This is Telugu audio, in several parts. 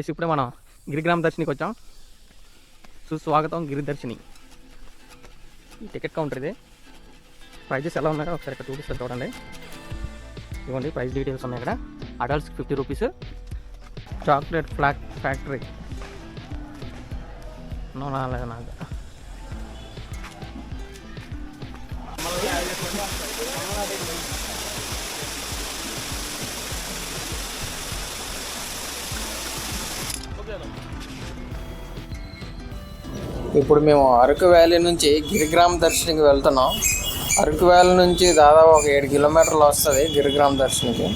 ఎస్ ఇప్పుడే మనం గిరిగ్రామ దర్శనికి వచ్చాం. సుస్వాగతం గిరిదర్శిని టికెట్ కౌంటర్ ఇది. ప్రైజెస్ ఎలా ఉన్నాయో ఒకసారి ఇక్కడ చూపిస్తాను చూడండి. ఇవ్వండి ప్రైస్ డీటెయిల్స్ ఉన్నాయి ఇక్కడ. అడల్ట్స్కి ఫిఫ్టీ రూపీస్ చాక్లెట్ ఫ్లాక్ ఫ్యాక్టరీ నో లేదు నాకు ఇప్పుడు మేము అరకు వ్యాలీ నుంచి గిరిగ్రామ దర్శనికి వెళ్తున్నాం. అరకు వ్యాలీ నుంచి దాదాపు ఒక ఏడు కిలోమీటర్లు వస్తుంది గిరిగ్రామ దర్శనికి.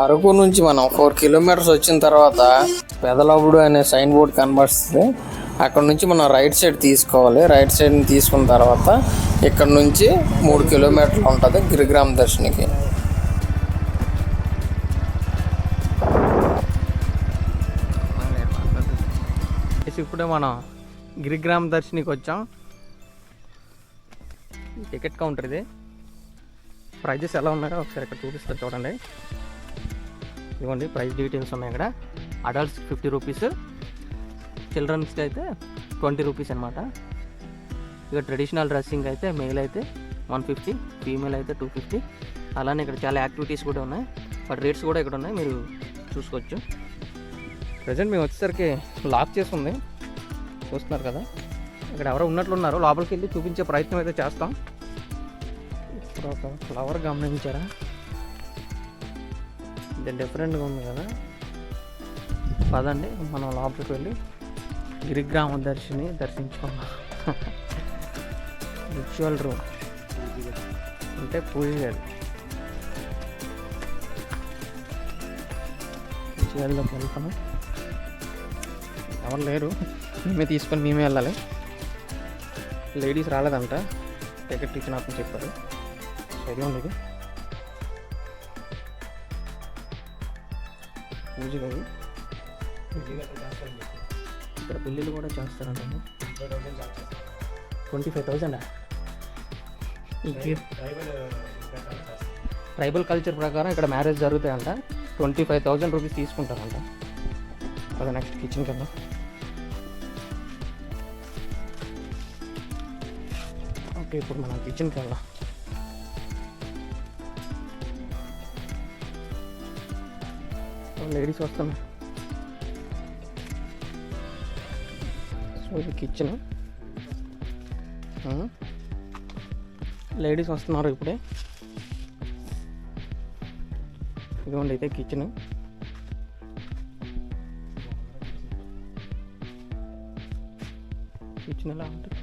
అరకు నుంచి మనం ఫోర్ కిలోమీటర్స్ వచ్చిన తర్వాత పెదలబుడు అనే సైన్ బోర్డ్ కనబడుతుంది. అక్కడ నుంచి మనం రైట్ సైడ్ తీసుకోవాలి. రైట్ సైడ్ని తీసుకున్న తర్వాత ఇక్కడ నుంచి మూడు కిలోమీటర్లు ఉంటుంది గిరిగ్రామ దర్శనికి. ఇప్పుడే మనం గిరిగ్రామ దర్శనికి వచ్చాం. టికెట్ కౌంటర్ ఇది. ప్రైజెస్ ఎలా ఉన్నాయో ఒకసారి ఇక్కడ చూపిస్తారు చూడండి. ఇవ్వండి ప్రైస్ డీటెయిల్స్ ఉన్నాయి ఇక్కడ. అడల్ట్స్ ఫిఫ్టీ రూపీస్ చిల్డ్రన్స్కి అయితే ట్వంటీ రూపీస్ అనమాట ఇక ట్రెడిషనల్ డ్రెస్సింగ్ అయితే మేల్ అయితే వన్ ఫిఫ్టీ ఫీమేల్ అయితే టూ ఫిఫ్టీ. అలానే ఇక్కడ చాలా యాక్టివిటీస్ కూడా ఉన్నాయి. బట్ రేట్స్ కూడా ఇక్కడ ఉన్నాయి మీరు చూసుకోవచ్చు. ప్రజెంట్ మేము వచ్చేసరికి లాక్ చేస్తుంది చూస్తున్నారు కదా? ఇక్కడ ఎవరో ఉన్నట్లున్నారు లోపలికి వెళ్ళి చూపించే ప్రయత్నం అయితే చేస్తాం. ఇక్కడ ఒక ఫ్లవర్ గమనించారా? ఇది డిఫరెంట్గా ఉంది కదా. పదండి మనం లోపలికి వెళ్ళి గిరిగ్రామ దర్శిని దర్శించుకున్నాం. రిచువల్ రూమ్ అంటే పూజ గది. రిచువల్లోకి వెళ్తాను ఎవరు లేరు. మేమే తీసుకొని మేమే వెళ్ళాలి. లేడీస్ రాలేదంట. టికెట్ ఇచ్చినప్పుడు చెప్పారు. సరే ఉండదు పూజ గది. ఇక్కడ పెళ్ళిళ్ళు కూడా చేస్తారంట ట్వంటీ ఫైవ్ థౌజండా ట్రైబల్ కల్చర్ ప్రకారం ఇక్కడ మ్యారేజ్ జరుగుతాయంట. ట్వంటీ ఫైవ్ థౌజండ్ రూపీస్ తీసుకుంటారంట. అది నెక్స్ట్ కిచెన్ కదా ఓకే ఇప్పుడు మనం కిచెన్కి వెళ్దాం. లేడీస్ వస్తాం సో ఇది కిచెన్ లేడీస్ వస్తున్నారు ఇప్పుడే. ఇదిగోండి అయితే కిచెన్ కిచెన్ ఎలా ఉంటుంది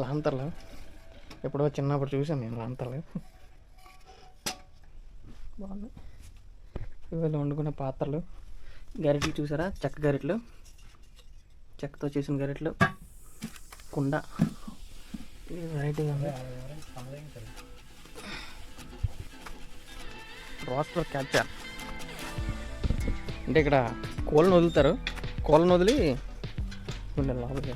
లాంతర్లు? ఎప్పుడో చిన్నప్పుడు చూసాను నేను లాంతర్లు. బాగున్నాయి. ఇవాళ వండుకునే పాత్రలు. గరిటెలు చూసారా? చెక్క గరిటెలు. చెక్కతో చేసిన గరిటెలు. కుండ. వెరైటీగా ఉంది. రోస్టర్ క్యాప్చర్ అంటే ఇక్కడ కోళ్ళను వదులుతారు. కోళ్ళను వదిలి లోపలికి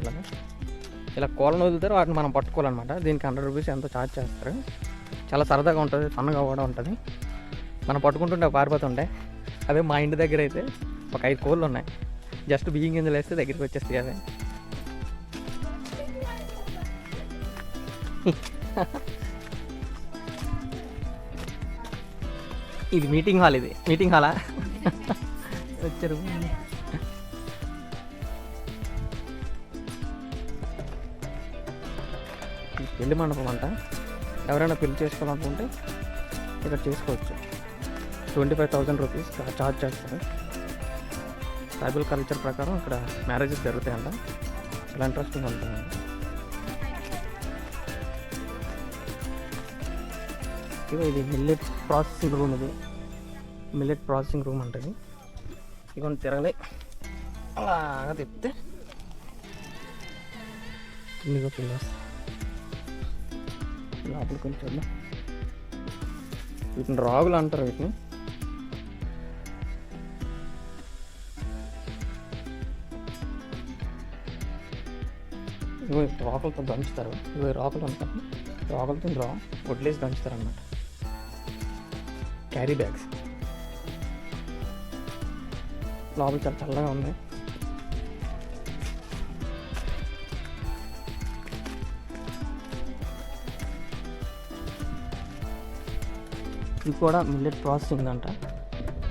ఇలా కోళ్ళను వదులుతారు. వాటిని మనం పట్టుకోవాలన్నమాట. దీనికి హండ్రెడ్ రూపీస్ ఎంతో ఛార్జ్ చేస్తారు. చాలా సరదాగా ఉంటుంది. ఫన్గా కూడా ఉంటుంది. మనం పట్టుకుంటుంటే పారిపోతుండే. అదే మా ఇంటి దగ్గర అయితే ఒక ఐదు కోళ్ళు ఉన్నాయి. జస్ట్ బియ్యం గింజలు వేస్తే దగ్గరికి వచ్చేస్తాయి అదే ఇది మీటింగ్ హాల్ ఇది. మీటింగ్ హాలా? వచ్చారు. పెళ్ళి పెళ్ళి మండపం అంట. ఎవరైనా పెళ్ళి చేసుకోవాలనుకుంటే ఇక్కడ చేసుకోవచ్చు. Twenty five thousand rupees charge చేస్తారు. ట్రైబల్ కల్చర్ ప్రకారం ఇక్కడ మ్యారేజెస్ జరుగుతాయంట. చాలా ఇంట్రెస్టింగ్ ఉంటుందండి ఇగో ఇది మిల్లెట్ ప్రాసెసింగ్ రూమ్ ఇది. మిల్లెట్ ప్రాసెసింగ్ రూమ్ అంటది ఇగోండి తిరగలే. అలాగా తిప్పితే కిందిగో పిల్లర్స్ లోపల కొంచెం వీటిని రాగులు అంటారు వీటిని. ఇగో రోకలతో రాకులతో దంచుతారు. ఇగో ఈ రాకులు అంటారు రోగలతో రా వడ్లేసి దంచుతారన్నమాట. Carry bags. లోపల చాలా చల్లగా ఉంది. ఇది కూడా మిల్లెట్ ప్రాసెసింగ్ అంట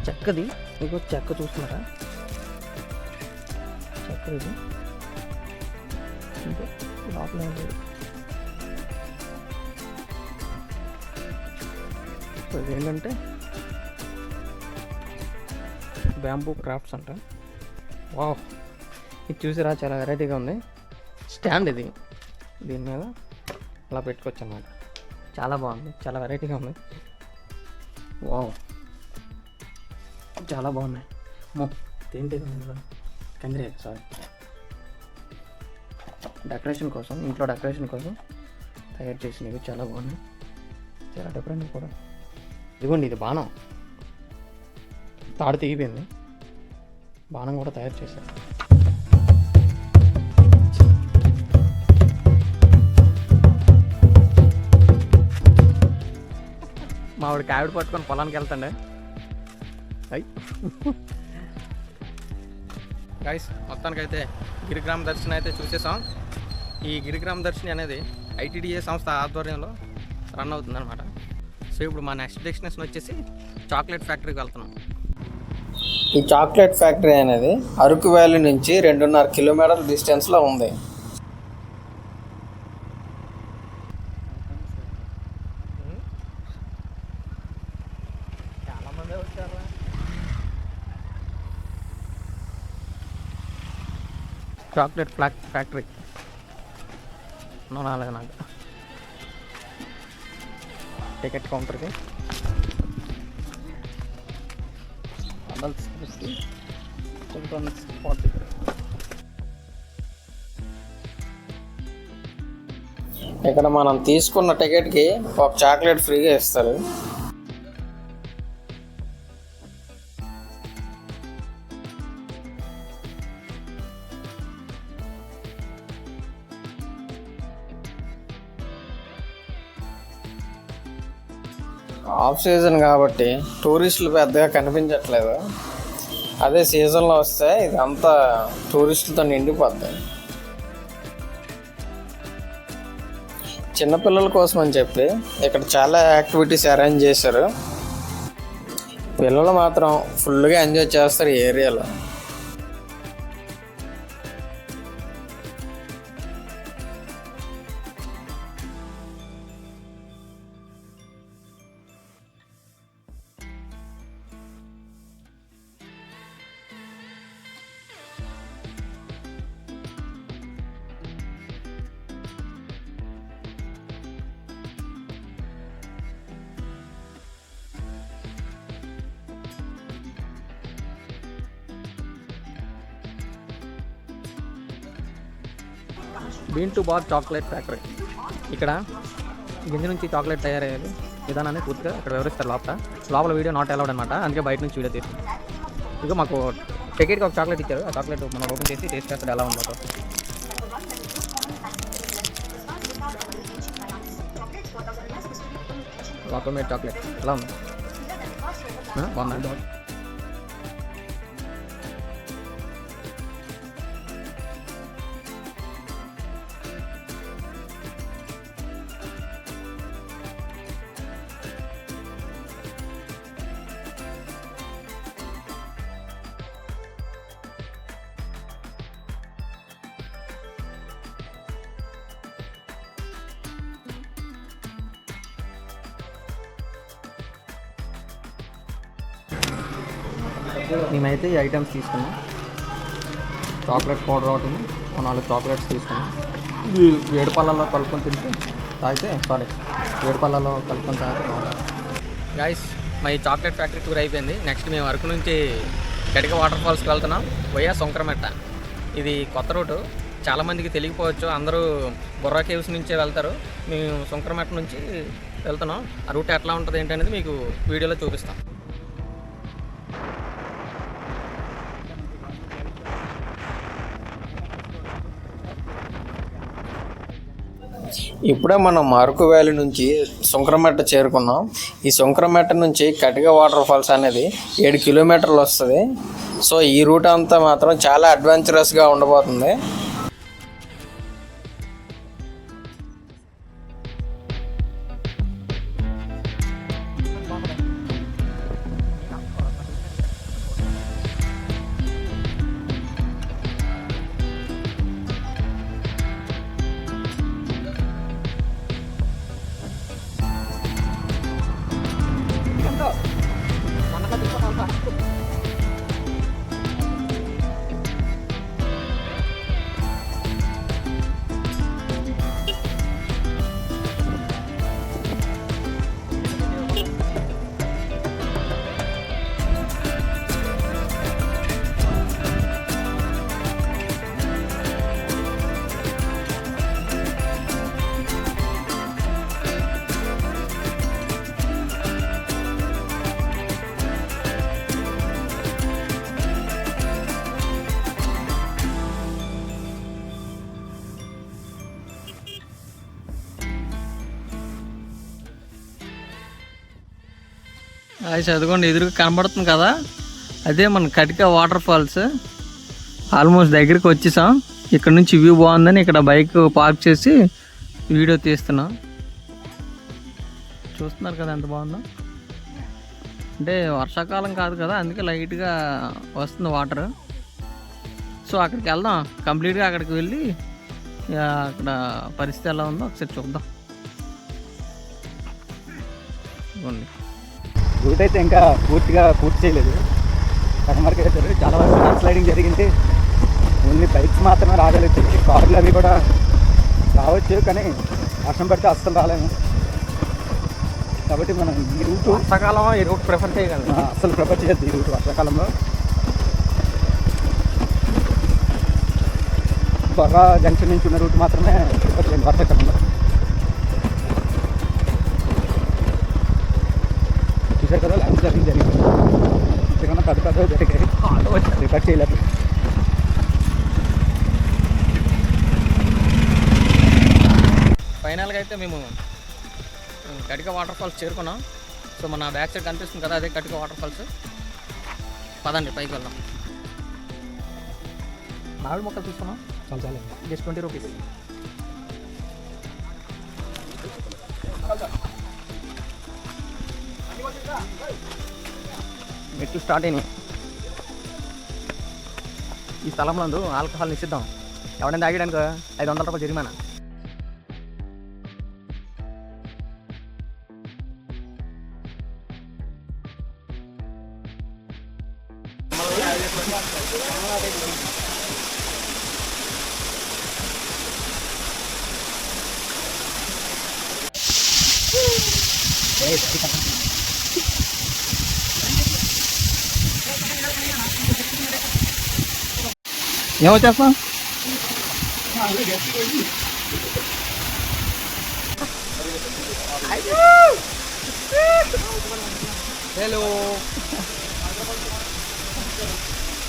చెక్కది. ఇంకో చెక్క చూస్తున్నారా? చెక్క ఇది లోపల లేదు ఇది ఏంటంటే బ్యాంబూ క్రాఫ్ట్స్ అంట వావ్ ఇది చూసిరా చాలా వెరైటీగా ఉంది. స్టాండ్ ఇది. దీని మీద అలా పెట్టుకోవచ్చు అన్నమాట చాలా బాగుంది. చాలా వెరైటీగా ఉంది. వావ్ చాలా బాగున్నాయి. మో ఏంటి కందిరే సారీ డెకరేషన్ కోసం ఇంట్లో డెకరేషన్ కోసం తయారు చేసినవి చాలా బాగున్నాయి. చాలా డిఫరెంట్ కూడా. ఇదిగోండి ఇది బాణం. తాడు తెగిపోయింది. బాణం కూడా తయారు చేశారు. మా ఆవిడ కావిడ పట్టుకొని పొలానికి వెళ్తాండే. అయ్. గైస్ మొత్తానికైతే గిరిగ్రామ దర్శనం అయితే చూసేసాం. ఈ గిరిగ్రామ దర్శిని అనేది ఐటీడీఏ సంస్థ ఆధ్వర్యంలో రన్ అవుతుంది అనమాట సో ఇప్పుడు మా నెక్స్ట్ డెస్టినేషన్ వచ్చేసి చాక్లెట్ ఫ్యాక్టరీకి వెళ్తున్నాం. ఈ చాక్లెట్ ఫ్యాక్టరీ అనేది అరకు వ్యాలీ నుంచి రెండున్నర కిలోమీటర్ల డిస్టెన్స్లో ఉంది చాలా మంది వచ్చారు చాక్లెట్ ఫ్లాక్ ఫ్యాక్టరీ. నాలుగు నాకు. టికెట్ కౌంటర్కి. అడల్ట్స్ చిల్డ్రన్స్ ఫార్టీ ఇక్కడ మనం తీసుకున్న టికెట్కి ఒక చాక్లెట్ ఫ్రీగా ఇస్తారు. ఆఫ్ సీజన్ కాబట్టి టూరిస్టులు పెద్దగా కనిపించట్లేదు. అదే సీజన్లో వస్తే ఇదంతా టూరిస్టులతో నిండిపోద్ది. చిన్నపిల్లల కోసం అని చెప్పి ఇక్కడ చాలా యాక్టివిటీస్ అరేంజ్ చేశారు. పిల్లలు మాత్రం ఫుల్గా ఎంజాయ్ చేస్తారు ఈ ఏరియాలో. Bean to bar chocolate factory. ఇక్కడ గింజ నుంచి చాక్లెట్ తయారయ్యేది విధానాన్ని పూర్తిగా ఇక్కడ వివరిస్తారు లోపల. లోపల వీడియో నాట్ అలౌడ్ అనమాట అందుకే బయట నుంచి వీడియో తీసి ఇక మాకు టికెట్కి ఒక చాక్లెట్ ఇచ్చారు. ఆ చాక్లెట్ మనం ఓపెన్ చేసి టేస్ట్ చేస్తాడు ఎలా ఉందో వాకోమేట్ చాక్లెట్. ఎలా ఉంది? ఆ, మేమైతే ఈ ఐటమ్స్ తీసుకున్నాం. చాక్లెట్ పౌడర్ ఒకటి నాలుగు చాక్లెట్స్ తీసుకున్నాం. ఇవి వేడి పళ్ళల్లో కలుపుకొని తింటే తాగితే సారీ వేడి పళ్ళల్లో కలుపుకొని తాగితే గాయస్ మా ఈ చాక్లెట్ ఫ్యాక్టరీ టూర్ అయిపోయింది. నెక్స్ట్ మేము అరకు నుంచి గడిక వాటర్ ఫాల్స్కి వెళ్తున్నాం. వయా సొంకరమెట్ట ఇది కొత్త రూటు. చాలామందికి తెలియకపోవచ్చు. అందరూ బొర్రా కేవ్స్ నుంచే వెళ్తారు. మేము సొంకరమెట్ట నుంచి వెళ్తున్నాం. ఆ రూట్ ఎట్లా ఉంటుంది ఏంటనేది మీకు వీడియోలో చూపిస్తాం. ఇప్పుడే మనం అరకు వ్యాలీ నుంచి సుంకరమెట్ట చేరుకున్నాం. ఈ సుంకరమెట్ట నుంచి కటిక వాటర్ ఫాల్స్ అనేది ఏడు కిలోమీటర్లు వస్తుంది. సో ఈ రూట్ అంతా మాత్రం చాలా అడ్వెంచరస్గా ఉండబోతుంది. అది చదువుకోండి. ఎదురుగా కనబడుతుంది కదా? అదే మన కటిక వాటర్ ఫాల్స్. ఆల్మోస్ట్ దగ్గరికి వచ్చేసాం. ఇక్కడ నుంచి వ్యూ బాగుందని ఇక్కడ బైక్ పార్క్ చేసి వీడియో తీస్తున్నాం. చూస్తున్నారు కదా ఎంత బాగుందో? అంటే వర్షాకాలం కాదు కదా అందుకే లైట్గా వస్తుంది వాటర్. సో అక్కడికి వెళ్దాం. కంప్లీట్గా అక్కడికి వెళ్ళి అక్కడ పరిస్థితి ఎలా ఉందో ఒకసారి చూద్దాం. ఇదిగోండి. రూట్ అయితే ఇంకా పూర్తిగా పూర్తి చేయలేదు. కస్టమర్కి అయితే చాలా వరకు ల్యాండ్ స్లైడింగ్ జరిగింది. ఓన్లీ బైక్స్ మాత్రమే రాగలుగుతాయి కార్లు అవి కూడా రావచ్చు కానీ వర్షం పడితే అస్సలు రాలేము. కాబట్టి మనం ఈ రూట్ వర్షాకాలం ఈ రూట్ ప్రిఫర్ చేయగలం. అస్సలు ప్రిఫర్ చేయొద్దు ఈ రూట్ వర్షాకాలంలో. బాగా జంక్షన్ నుంచి ఉన్న రూట్ మాత్రమే ప్రిఫర్ చేయండి వర్షాకాలంలో. కదా ల్యాండ్ స్లైడింగ్ జరిగింది. ఇంతకన్నా పెద్ద పెద్ద జరిగాయి రికార్డ్ చేయలేదు. ఫైనల్గా అయితే మేము కటిక వాటర్ ఫాల్స్ చేరుకున్నాం. సో మన బ్యాక్ సైడ్ కనిపిస్తుంది కదా అదే కటిక వాటర్ ఫాల్స్. పదండి పైకి వెళ్దాం. మామిడి మొక్కలు తీసుకున్నాం. చాలా చాలా జస్ట్ ట్వంటీ రూపీస్ మెట్లు స్టార్ట్ అయినాయి. ఈ స్థలంలో ఆల్కహాల్ నిషిద్దాం ఎవడైనా తాగడానికి ఐదు వందల రూపాయలు జరిమానా. Yang udah apa? Hello.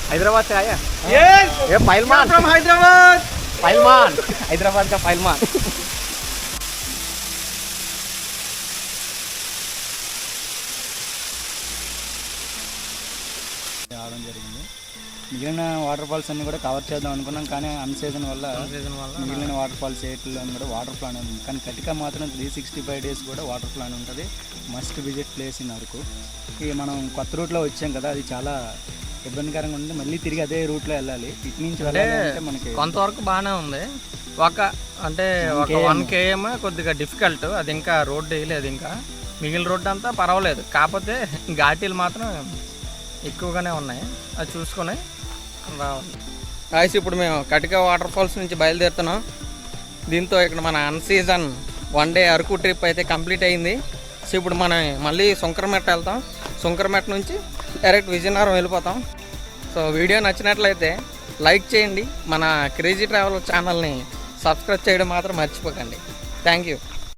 Hyderabad se aaya? Yes. Ya yeah, Pailman. From Hyderabad. Pailman. Hyderabad ka Pailman. రావడం జరిగింది. మిగిలిన వాటర్ ఫాల్స్ అన్ని కూడా కవర్ చేద్దాం అనుకున్నాం కానీ అన్ సీజన్ వల్ల మిగిలిన వాటర్ ఫాల్స్ ఏట్లో కూడా వాటర్ ప్లాన్ ఉంది. కానీ కటిక మాత్రం త్రీ సిక్స్టీ ఫైవ్ డేస్ కూడా వాటర్ ప్లాన్ ఉంటుంది. Must visit place in Araku. ఇక మనం కొత్త రూట్లో వచ్చాం కదా అది చాలా ఇబ్బందికరంగా ఉంది. మళ్ళీ తిరిగి అదే రూట్లో వెళ్ళాలి. ఇటు నుంచి వెళ్ళాలి అంటే మనకి కొంతవరకు బాగానే ఉంది. ఒక అంటే ఒక వన్ కేఎం కొద్దిగా డిఫికల్ట్ అది ఇంకా రోడ్ వేయలేదు ఇంకా. మిగిలిన రోడ్ అంతా పర్వాలేదు. కాకపోతే ఘాటీలు మాత్రం ఎక్కువగానే ఉన్నాయి. అది చూసుకొని రావాలి. కాసి ఇప్పుడు మేము కటిక వాటర్ ఫాల్స్ నుంచి బయలుదేరుతున్నాం. దీంతో ఇక్కడ మన un season one day Araku trip అయితే కంప్లీట్ అయింది. సో ఇప్పుడు మనం మళ్ళీ సుంకరమెట్ వెళ్తాం. సుంకరమెట్ నుంచి డైరెక్ట్ విజయనగరం వెళ్ళిపోతాం. సో వీడియో నచ్చినట్లయితే లైక్ చేయండి. మన క్రేజీ ట్రావెల్ ఛానల్ని సబ్స్క్రైబ్ చేయడం మాత్రం మర్చిపోకండి. Thank you